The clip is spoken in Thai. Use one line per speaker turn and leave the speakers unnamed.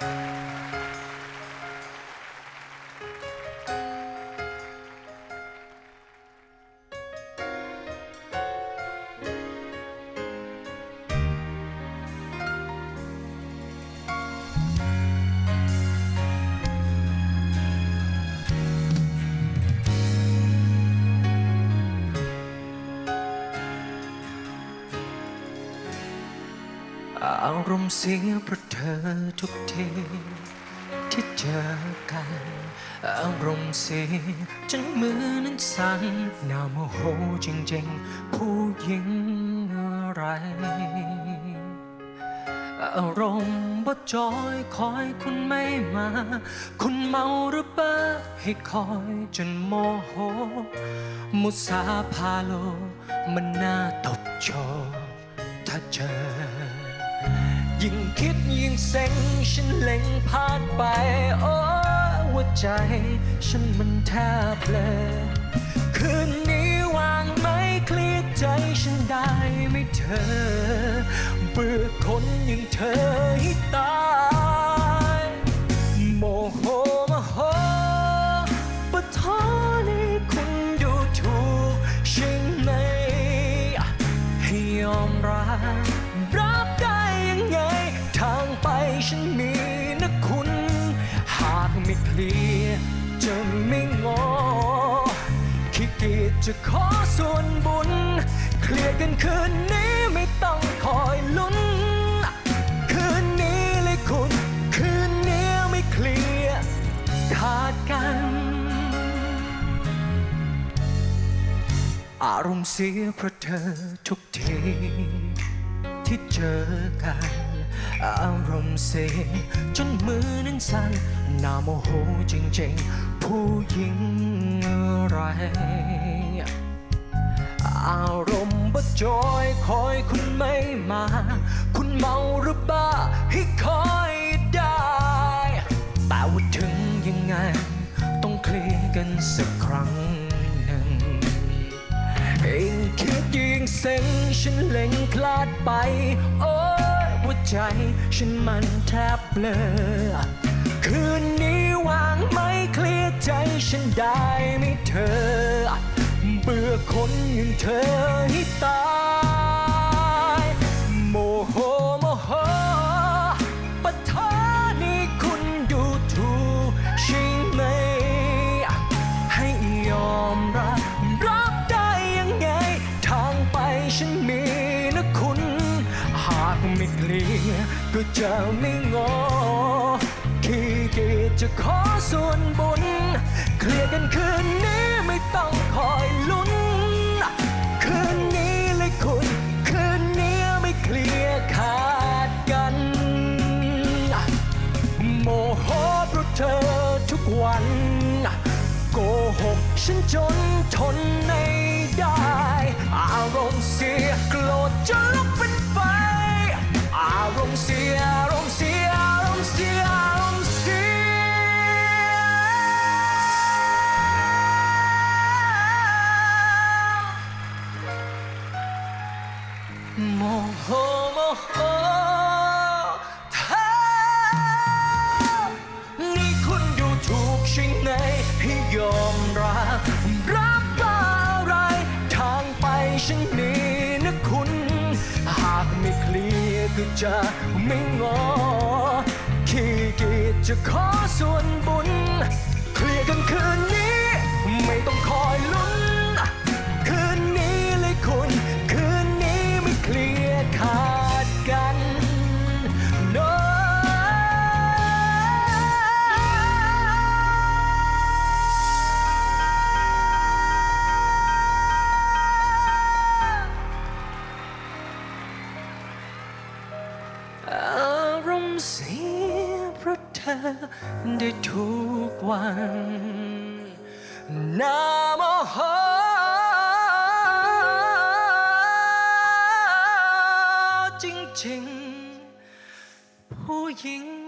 Thank you. อารมณ์เสียเพราะเธอทุกทีที่เจอกัน อารมณ์เสียจนมือนั้นสั่นน่าโมโหจริงๆ ผู้หญิงอะไร อารมณ์บ่จอยคอยคุณไม่มา คุณเมาหรือเปล่าให้คอยจนโมโห มุสาพาโล มันน่าตบโชถ้าเจอ ยิ่งคิดยิ่งเซ็งฉันเล็งพลาดไป โอ้ว่าใจ ฉันมันแทบเลยคืนนี้วางไหมคลียร์ใจฉันได้ไหมเธอ เบื่อคนอย่างเธอให้ตายโมโหมโหปะท้อนี่คุณดูถูกใช่ไหมให้ยอมรับ ฉันมีนะคุณ หากไม่เคลียร์จะไม่งอขี้เกียจจะขอส่วนบุญ เคลียร์กันคืนนี้ไม่ต้องคอยลุ้น คืนนี้เลยคุณ คืนนี้ไม่เคลียร์ขาดกัน อารมณ์เสียเพราะเธอทุกทีที่เจอกัน อารมณ์เสียจนมือนั้นสั่นน่าโมโหจริงๆ ผู้หญิงอะไร อารมณ์บ่จอยคอยคุณไม่มา คุณเมาหรือบ้าให้คอยได้ แต่ว่าถึงยังไง ต้องเคลียร์กันสักครั้งหนึ่งยิ่งคิดยิงเซ็งฉันเล็งพลาดไป โอ้ ใจ ฉันมันแทบเบลอ คืนนี้วางไม่เคลียร์ใจฉันได้ไหมเธอ เบื่อคนอย่างเธอให้ตาย ไม่เคลียร์ก็จะไม่งอขี้เกียจจะขอส่วนบุญ เคลียร์กันคืนนี้ไม่ต้องคอยลุ้น คืนนี้เลยคุณ คืนนี้ไม่เคลียร์ขาดกัน โมโหเพราะเธอทุกวัน โกหกฉันจนทนไม่ โหโมโหเธอนี่คุณดูถูกใช่ไหมให้ยอมรับ รับว่าอะไร ทางไปฉันมีนะคุณ หากไม่เคลียร์ก็จะไม่งอขี้เกียจจะขอส่วนบุญ เคลียร์กันคืนนี้ เสียเพราะเธอได้ทุกวันนาโมโหจริงๆผู้หญิง